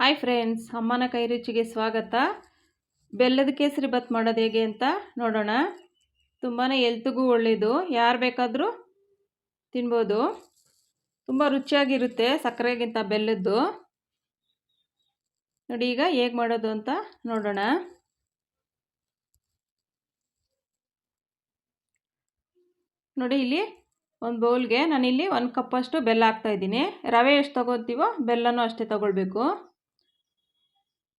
Hi friends ಅಮ್ಮನ ಕೈ ರುಚಿಗೆ ಸ್ವಾಗತ. ಬೆಲ್ಲದ ಕೇಸರಿ ಬತ್ ಮಾಡೋದು ಹೇಗೆ ಅಂತ ನೋಡೋಣ. ತುಂಬಾ ಎಲ್ತಿಗೂ ಒಳ್ಳೆಯದು. ಯಾರು ಬೇಕಾದರೂ ತಿನ್ಬೋದು. ತುಂಬ ರುಚಿಯಾಗಿರುತ್ತೆ ಸಕ್ಕರೆಗಿಂತ ಬೆಲ್ಲದ್ದು. ನೋಡಿ ಈಗ ಹೇಗೆ ಮಾಡೋದು ಅಂತ ನೋಡೋಣ. ನೋಡಿ ಇಲ್ಲಿ ಒಂದು ಬೌಲ್ಗೆ ನಾನಿಲ್ಲಿ ಒಂದು ಕಪ್ಪಷ್ಟು ಬೆಲ್ಲ ಹಾಕ್ತಾಯಿದ್ದೀನಿ ರವೆ ಎಷ್ಟು ತೊಗೊತೀವೋ ಬೆಲ್ಲನೂ ಅಷ್ಟೇ ತೊಗೊಳ್ಬೇಕು.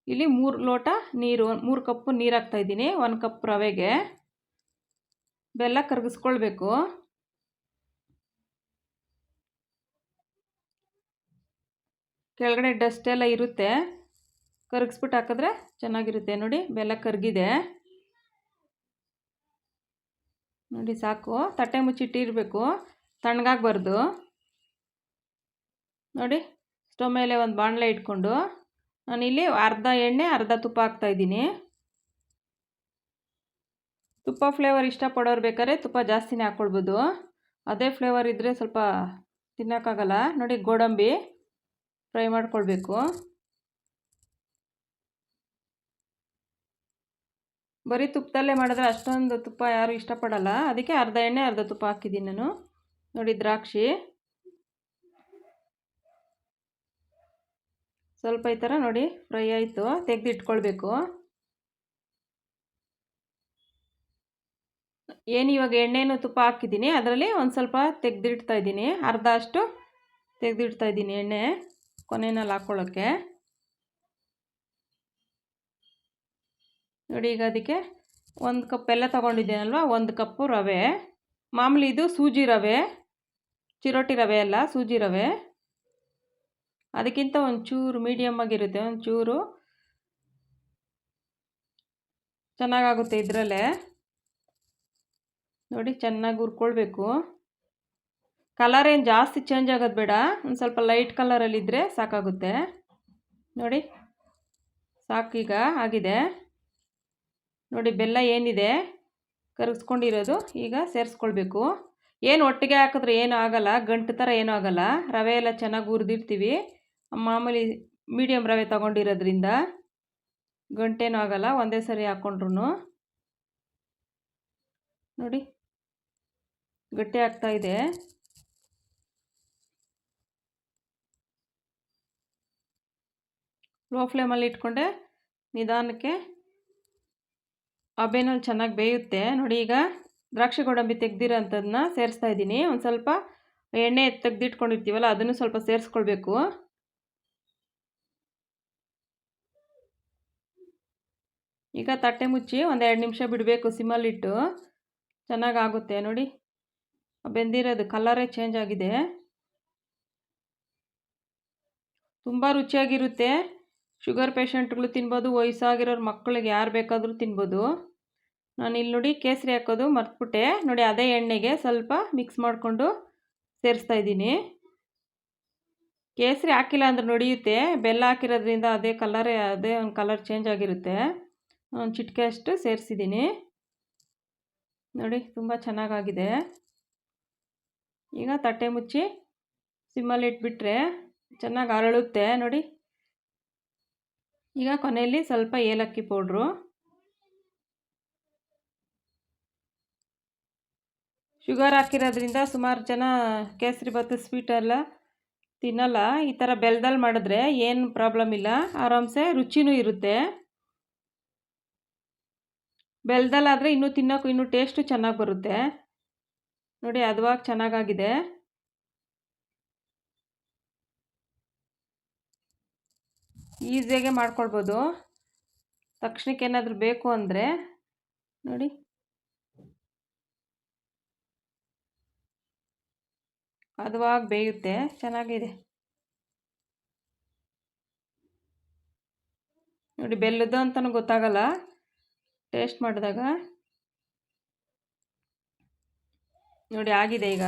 ಇಲ್ಲಿ ಮೂರು ಲೋಟ ನೀರು, ಮೂರು ಕಪ್ಪು ನೀರು ಹಾಕ್ತಾಯಿದ್ದೀನಿ ಒಂದು ಕಪ್ ರವೆಗೆ. ಬೆಲ್ಲ ಕರಗಿಸ್ಕೊಳ್ಬೇಕು. ಕೆಳಗಡೆ ಡಸ್ಟ್ ಎಲ್ಲ ಇರುತ್ತೆ. ಕರಗಿಸ್ಬಿಟ್ಟು ಹಾಕಿದ್ರೆ ಚೆನ್ನಾಗಿರುತ್ತೆ. ನೋಡಿ, ಬೆಲ್ಲ ಕರಗಿದೆ. ನೋಡಿ, ಸಾಕು. ತಟ್ಟೆ ಮುಚ್ಚಿಟ್ಟಿರಬೇಕು ತಣ್ಣಗಾಗಬಾರ್ದು. ನೋಡಿ, ಸ್ಟವ್ ಮೇಲೆ ಒಂದು ಬಾಣಲೆ ಇಟ್ಕೊಂಡು. ನಾನಿಲ್ಲಿ ಅರ್ಧ ಎಣ್ಣೆ, ಅರ್ಧ ತುಪ್ಪ ಹಾಕ್ತಾಯಿದ್ದೀನಿ ತುಪ್ಪ ಫ್ಲೇವರ್ ಇಷ್ಟಪಡೋರು ಬೇಕಾದ್ರೆ ತುಪ್ಪ ಜಾಸ್ತಿನೇ ಹಾಕ್ಕೊಳ್ಬೋದು. ಅದೇ ಫ್ಲೇವರ್ ಇದ್ದರೆ ಸ್ವಲ್ಪ ತಿನ್ನೋಕ್ಕಾಗಲ್ಲ. ನೋಡಿ ಗೋಡಂಬಿ, ಫ್ರೈ ಮಾಡ್ಕೊಳ್ಬೇಕು. ಬರೀ ತುಪ್ಪದಲ್ಲೇ ಮಾಡಿದ್ರೆ ಅಷ್ಟೊಂದು ತುಪ್ಪ ಯಾರು ಇಷ್ಟಪಡಲ್ಲ. ಅದಕ್ಕೆ ಅರ್ಧ ಎಣ್ಣೆ, ಅರ್ಧ ತುಪ್ಪ ಹಾಕಿದ್ದೀನಿ ನಾನು. ನೋಡಿ ದ್ರಾಕ್ಷಿ. ಸ್ವಲ್ಪ ಈ ಥರ ನೋಡಿ ಫ್ರೈ ಆಯಿತು, ತೆಗೆದಿಟ್ಕೊಳ್ಬೇಕು. ಏನು ಇವಾಗ ಎಣ್ಣೆನೂ ತುಪ್ಪ ಹಾಕಿದ್ದೀನಿ, ಅದರಲ್ಲಿ ಒಂದು ಸ್ವಲ್ಪ ತೆಗೆದಿಡ್ತಾ ಇದ್ದೀನಿ ಅರ್ಧ ಅಷ್ಟು ತೆಗೆದಿಡ್ತಾ ಇದ್ದೀನಿ ಎಣ್ಣೆ ಕೊನೆಯಲ್ಲಿ ಹಾಕ್ಕೊಳ್ಳೋಕ್ಕೆ ನೋಡಿ ಈಗ ಅದಕ್ಕೆ ಒಂದು ಕಪ್ ಎಲ್ಲ ತೊಗೊಂಡಿದ್ದೀನಲ್ವ, ಒಂದು ಕಪ್ಪು ರವೆ. ಮಾಮೂಲಿ ಇದು ಸೂಜಿ ರವೆ, ಚಿರೋಟಿ ರವೆ ಅಲ್ಲ, ಸೂಜಿ ರವೆ. ಅದಕ್ಕಿಂತ ಒಂಚೂರು ಮೀಡಿಯಮ್ ಆಗಿರುತ್ತೆ, ಒಂಚೂರು ಚೆನ್ನಾಗಾಗುತ್ತೆ ಇದರಲ್ಲೇ. ನೋಡಿ, ಚೆನ್ನಾಗಿ ಹುರ್ಕೊಳ್ಬೇಕು. ಕಲರ್ ಏನು ಜಾಸ್ತಿ ಚೇಂಜ್ ಆಗೋದು ಬೇಡ, ಒಂದು ಸ್ವಲ್ಪ ಲೈಟ್ ಕಲರಲ್ಲಿದ್ದರೆ ಸಾಕಾಗುತ್ತೆ. ನೋಡಿ ಸಾಕೀಗ ಆಗಿದೆ. ನೋಡಿ, ಬೆಲ್ಲ ಏನಿದೆ ಕರಗಿಸ್ಕೊಂಡಿರೋದು ಈಗ ಸೇರಿಸ್ಕೊಳ್ಬೇಕು. ಏನು ಒಟ್ಟಿಗೆ ಹಾಕಿದ್ರೆ ಏನೂ ಆಗೋಲ್ಲ, ಗಂಟು ಥರ ಏನೂ ಆಗೋಲ್ಲ, ರವೆ ಎಲ್ಲ ಚೆನ್ನಾಗಿ ಹುರಿದಿರ್ತೀವಿ. ಮಾಮೂಲಿ ಮೀಡಿಯಮ್ ರವೆ ತಗೊಂಡಿರೋದ್ರಿಂದ ಗಂಟೇನೂ ಆಗೋಲ್ಲ, ಒಂದೇ ಸರಿ ಹಾಕ್ಕೊಂಡ್ರು ನೋಡಿ, ಗಟ್ಟಿ ಆಗ್ತಾ ಇದೆ. ಲೋ ಫ್ಲೇಮಲ್ಲಿ ಇಟ್ಕೊಂಡೆ, ನಿಧಾನಕ್ಕೆ ಹಬೆನಲ್ಲಿ ಚೆನ್ನಾಗಿ ಬೇಯುತ್ತೆ. ನೋಡಿ, ಈಗ ದ್ರಾಕ್ಷಿ ಗೋಡಂಬಿ ತೆಗ್ದಿರೋಂಥದ್ದನ್ನ ಸೇರಿಸ್ತಾ ಇದ್ದೀನಿ. ಒಂದು ಸ್ವಲ್ಪ ಎಣ್ಣೆ ತೆಗ್ದಿಟ್ಕೊಂಡಿರ್ತೀವಲ್ಲ, ಅದನ್ನು ಸ್ವಲ್ಪ ಸೇರಿಸ್ಕೊಳ್ಬೇಕು. ಈಗ ತಟ್ಟೆ ಮುಚ್ಚಿ ಒಂದು ಎರಡು ನಿಮಿಷ ಬಿಡಬೇಕು ಸಿಮ್ಮಲ್ಲಿಟ್ಟು ಚೆನ್ನಾಗಾಗುತ್ತೆ, ನೋಡಿ. ಬೆಂದಿರೋದು ಕಲರೇ ಚೇಂಜ್ ಆಗಿದೆ. ತುಂಬ ರುಚಿಯಾಗಿರುತ್ತೆ. ಶುಗರ್ ಪೇಷಂಟ್ಗಳು ತಿನ್ಬೋದು, ವಯಸ್ಸಾಗಿರೋರು ಮಕ್ಕಳಿಗೆ ಯಾರು ಬೇಕಾದರೂ ತಿನ್ಬೋದು. ನಾನು ಇಲ್ಲಿ ನೋಡಿ ಕೇಸರಿ ಹಾಕೋದು ಮರ್ತ್ಬಿಟ್ಟೆ. ನೋಡಿ ಅದೇ ಎಣ್ಣೆಗೆ ಸ್ವಲ್ಪ ಮಿಕ್ಸ್ ಮಾಡಿಕೊಂಡು ಸೇರಿಸ್ತಾ ಇದ್ದೀನಿ. ಕೇಸರಿ ಹಾಕಿಲ್ಲ ಅಂದ್ರೆ ನಡೆಯುತ್ತೆ. ಬೆಲ್ಲ ಹಾಕಿರೋದ್ರಿಂದ ಅದೇ ಕಲರೇ ಅದೇ ಒಂದು ಕಲರ್ ಚೇಂಜ್ ಆಗಿರುತ್ತೆ. ಒಂದು ಚಿಟಿಕೆ ಅಷ್ಟು ಸೇರಿಸಿದ್ದೀನಿ ನೋಡಿ, ತುಂಬ ಚೆನ್ನಾಗಾಗಿದೆ. ಈಗ ತಟ್ಟೆ ಮುಚ್ಚಿ ಸಿಮ್ಮಲ್ಲಿ ಇಟ್ಬಿಟ್ರೆ ಚೆನ್ನಾಗಿ ಅರಳುತ್ತೆ. ನೋಡಿ. ಈಗ ಕೊನೆಯಲ್ಲಿ ಸ್ವಲ್ಪ ಏಲಕ್ಕಿ ಪೌಡ್ರು. ಶುಗರ್ ಹಾಕಿರೋದ್ರಿಂದ ಸುಮಾರು ಜನ ಕೇಸರಿ ಸ್ವೀಟ್ ಸ್ವೀಟೆಲ್ಲ ತಿನ್ನಲ್ಲ. ಈ ಥರ ಬೆಲ್ದಲ್ಲಿ ಮಾಡಿದ್ರೆ ಏನು ಪ್ರಾಬ್ಲಮ್ ಇಲ್ಲ. ಆರಾಮ್ಸೆ ರುಚಿನೂ ಇರುತ್ತೆ. ಬೆಲ್ದಲ್ಲಾದರೆ ಇನ್ನೂ ತಿನ್ನೋಕ್ಕೂ ಇನ್ನೂ ಟೇಸ್ಟು ಚೆನ್ನಾಗಿ ಬರುತ್ತೆ. ನೋಡಿ ಅದುವಾಗಿ ಚೆನ್ನಾಗಾಗಿದೆ. ಈಸಿಯಾಗೆ ಮಾಡ್ಕೊಳ್ಬೋದು. ತಕ್ಷಣಕ್ಕೆ ಏನಾದರೂ ಬೇಕು ಅಂದರೆ, ನೋಡಿ. ಹದವಾಗಿ ಬೇಯುತ್ತೆ. ಚೆನ್ನಾಗಿದೆ. ನೋಡಿ, ಬೆಲ್ಲದ್ದು ಅಂತಲೂ ಗೊತ್ತಾಗಲ್ಲ. ಟೇಸ್ಟ್ ಮಾಡಿದಾಗ ನೋಡಿ ಆಗಿದೆ ಈಗ.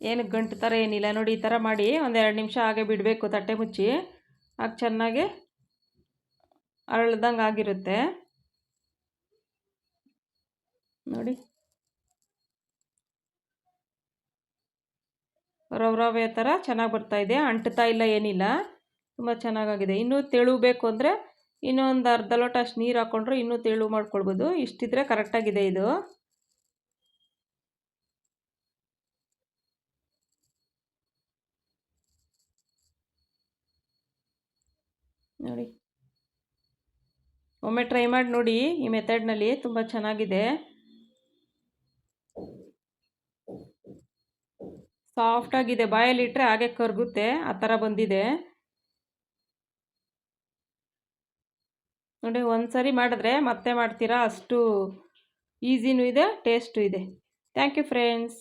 ಏನು ಗಂಟು ಥರ ಏನಿಲ್ಲ. ನೋಡಿ ಈ ಥರ ಮಾಡಿ ಒಂದೆರಡು ನಿಮಿಷ ಹಾಗೆ ಬಿಡಬೇಕು ತಟ್ಟೆ ಮುಚ್ಚಿ. ಆಗ ಚೆನ್ನಾಗಿ ಅರಳ್ದಂಗೆ ಆಗಿರುತ್ತೆ. ನೋಡಿ. ರವೆ ರವೆ ಥರ ಚೆನ್ನಾಗಿ ಬರ್ತಾಯಿದೆ ಅಂಟ್ತಾ ಇಲ್ಲ ಏನಿಲ್ಲ. ತುಂಬ ಚೆನ್ನಾಗಾಗಿದೆ. ಇನ್ನೂ ತೆಳು ಬೇಕು ಅಂದರೆ ಇನ್ನೂ ಒಂದು ಅರ್ಧ ಲೋಟ ಅಷ್ಟು ನೀರು ಹಾಕ್ಕೊಂಡ್ರೆ ಇನ್ನೂ ತೆಳು ಮಾಡ್ಕೊಳ್ಬೋದು. ಇಷ್ಟಿದ್ರೆ ಕರೆಕ್ಟಾಗಿದೆ ಇದು. ನೋಡಿ. ಒಮ್ಮೆ ಟ್ರೈ ಮಾಡಿ ನೋಡಿ ಈ ಮೆಥಡ್ನಲ್ಲಿ ತುಂಬ ಚೆನ್ನಾಗಿದೆ. ಸಾಫ್ಟಾಗಿದೆ ಬಾಯಲ್ಲಿಟ್ಟರೆ ಹಾಗೆ ಕರಗುತ್ತೆ. ಆ ಥರ ಬಂದಿದೆ. ನೋಡಿ ಒಂದು ಸರಿ ಮಾಡಿದ್ರೆ ಮತ್ತೆ ಮಾಡ್ತೀರಾ? ಅಷ್ಟು ಈಸಿನೂ ಇದೆ ಟೇಸ್ಟು ಇದೆ. Thank you friends